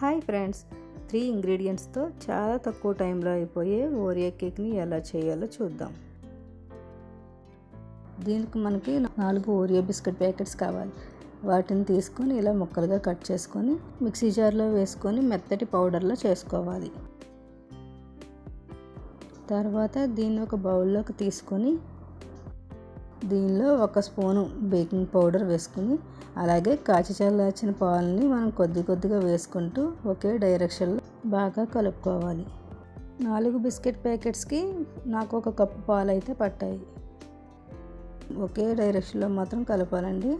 Hi friends. Three ఇంగ్రీడియంట్స్తో చాలా తక్కువ టైంలో అయిపోయే ఓరియా కేక్ని ఎలా చేయాలో చూద్దాం. దీనికి మనకి నాలుగు ఓరియో బిస్కెట్ ప్యాకెట్స్ కావాలి. వాటిని తీసుకొని ఇలా ముక్కలుగా కట్ చేసుకొని మిక్సీ జార్లో వేసుకొని మెత్తటి పౌడర్లో చేసుకోవాలి. తర్వాత దీన్ని ఒక బౌల్లోకి తీసుకొని దీనిలో ఒక స్పూను బేకింగ్ పౌడర్ వేసుకుని అలాగే కాచి చల్లార్చిన పాలని మనం కొద్ది కొద్దిగా వేసుకుంటూ ఒకే డైరెక్షన్లో బాగా కలుపుకోవాలి. నాలుగు బిస్కెట్ ప్యాకెట్స్కి నాకు ఒక కప్పు పాలు అయితే పట్టాయి. ఒకే డైరెక్షన్లో మాత్రం కలపాలండి.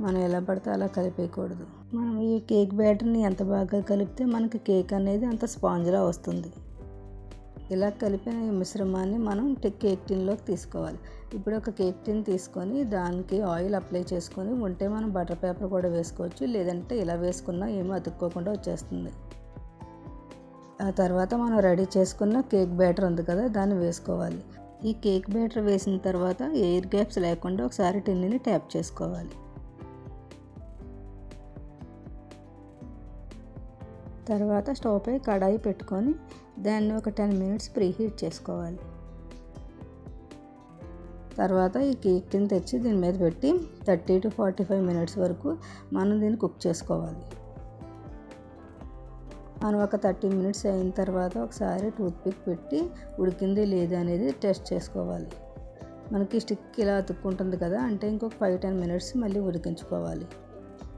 మనం ఎలా పడితే అలా కలిపేయకూడదు. మనం ఈ కేక్ బ్యాటర్ని ఎంత బాగా కలిపితే మనకి కేక్ అనేది అంత స్పాంజ్లా వస్తుంది. ఇలా కలిపిన ఈ మిశ్రమాన్ని మనం కేక్ టిన్లోకి తీసుకోవాలి. ఇప్పుడు ఒక కేక్ టిన్ తీసుకొని దానికి ఆయిల్ అప్లై చేసుకొని ఉంటే మనం బటర్ పేపర్ కూడా వేసుకోవచ్చు. లేదంటే ఇలా వేసుకున్నా ఏమీ అతుక్కోకుండా వచ్చేస్తుంది. ఆ తర్వాత మనం రెడీ చేసుకున్న కేక్ బ్యాటర్ ఉంది కదా దాన్ని వేసుకోవాలి. ఈ కేక్ బ్యాటర్ వేసిన తర్వాత ఎయిర్ గ్యాప్స్ లేకుండా ఒకసారి టిన్ని ట్యాప్ చేసుకోవాలి. తర్వాత స్టవ్ పై కడాయి పెట్టుకొని దాన్ని ఒక టెన్ మినిట్స్ ప్రీహీట్ చేసుకోవాలి. తర్వాత ఈ కేక్ టిన్ తెచ్చి దీని మీద పెట్టి thirty to forty five minutes వరకు మనం దీన్ని కుక్ చేసుకోవాలి. మనం ఒక థర్టీ మినిట్స్ అయిన తర్వాత ఒకసారి టూత్పిక్ పెట్టి ఉడికింది లేదా అనేది టెస్ట్ చేసుకోవాలి. మనకి స్టిక్ ఇలా అతుక్కుంటుంది కదా అంటే ఇంకొక ఫైవ్ టెన్ మినిట్స్ మళ్ళీ ఉడికించుకోవాలి.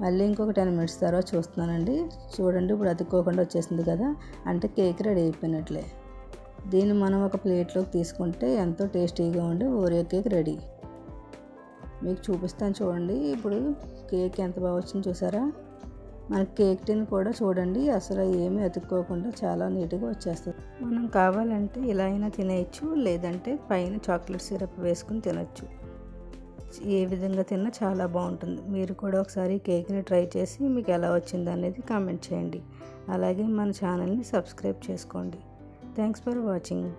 మళ్ళీ ఇంకొక టెన్ మినిట్స్ తర్వాత చూస్తున్నానండి. చూడండి ఇప్పుడు అతుక్కోకుండా వచ్చేసింది కదా. అంటే కేక్ రెడీ అయిపోయినట్లే. దీన్ని మనం ఒక ప్లేట్లోకి తీసుకుంటే ఎంతో టేస్టీగా ఉండే ఓరియో కేక్ రెడీ. మీకు చూపిస్తాను చూడండి. ఇప్పుడు కేక్ ఎంత బాగా వచ్చింది చూసారా? మన కేక్ టిన్ కూడా చూడండి. అసలు ఏమీ అతుక్కోకుండా చాలా నీట్గా వచ్చేస్తుంది. మనం కావాలంటే ఇలా అయినా తినేయచ్చు లేదంటే పైన చాక్లెట్ సిరప్ వేసుకుని తినచ్చు. ఏ విధంగా తిన్నా చాలా బాగుంటుంది. మీరు కూడా ఒకసారి కేక్ని ట్రై చేసి మీకు ఎలా వచ్చింది అనేది కామెంట్ చేయండి. అలాగే మన ఛానల్ని సబ్స్క్రైబ్ చేసుకోండి. Thanks for watching.